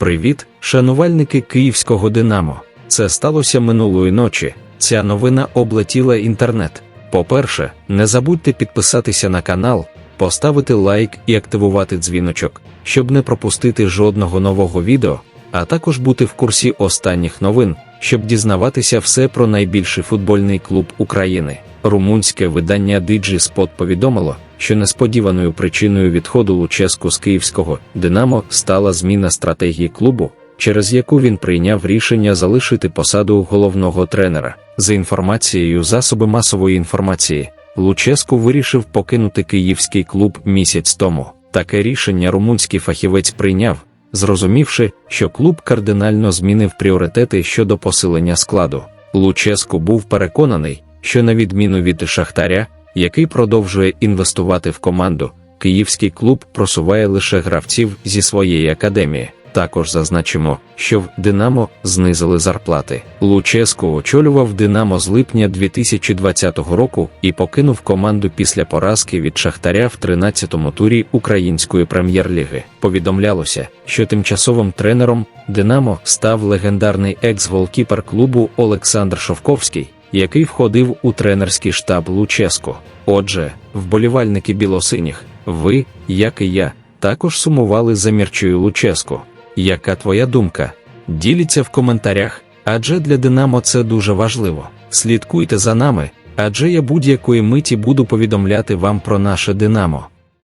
Привіт, шанувальники київського Динамо. Це сталося минулої ночі. Ця новина облетіла інтернет. По-перше, не забудьте підписатися на канал, поставити лайк і активувати дзвіночок, щоб не пропустити жодного нового відео, а також бути в курсі останніх новин, щоб дізнаватися все про найбільший футбольний клуб України. Румунське видання Sport повідомило, що несподіваною причиною відходу Луческу з київського Динамо стала зміна стратегії клубу, через яку він прийняв рішення залишити посаду головного тренера. За інформацією засоби масової інформації, Луческу вирішив покинути київський клуб місяць тому. Таке рішення румунський фахівець прийняв, зрозумівши, що клуб кардинально змінив пріоритети щодо посилення складу. Луческу був переконаний, що на відміну від Шахтаря, який продовжує інвестувати в команду, київський клуб просуває лише гравців зі своєї академії. Також зазначимо, що в Динамо знизили зарплати. Луческу очолював Динамо з липня 2020 року і покинув команду після поразки від Шахтаря в 13-му турі Української прем'єр-ліги. Повідомлялося, що тимчасовим тренером Динамо став легендарний екс-голкіпер клубу Олександр Шовковський, який входив у тренерський штаб Луческу. Отже, вболівальники білосиніх, ви, як і я, також сумували за Мірчою Луческу. Яка твоя думка? Діліться в коментарях, адже для Динамо це дуже важливо. Слідкуйте за нами, адже я будь-якої миті буду повідомляти вам про наше Динамо.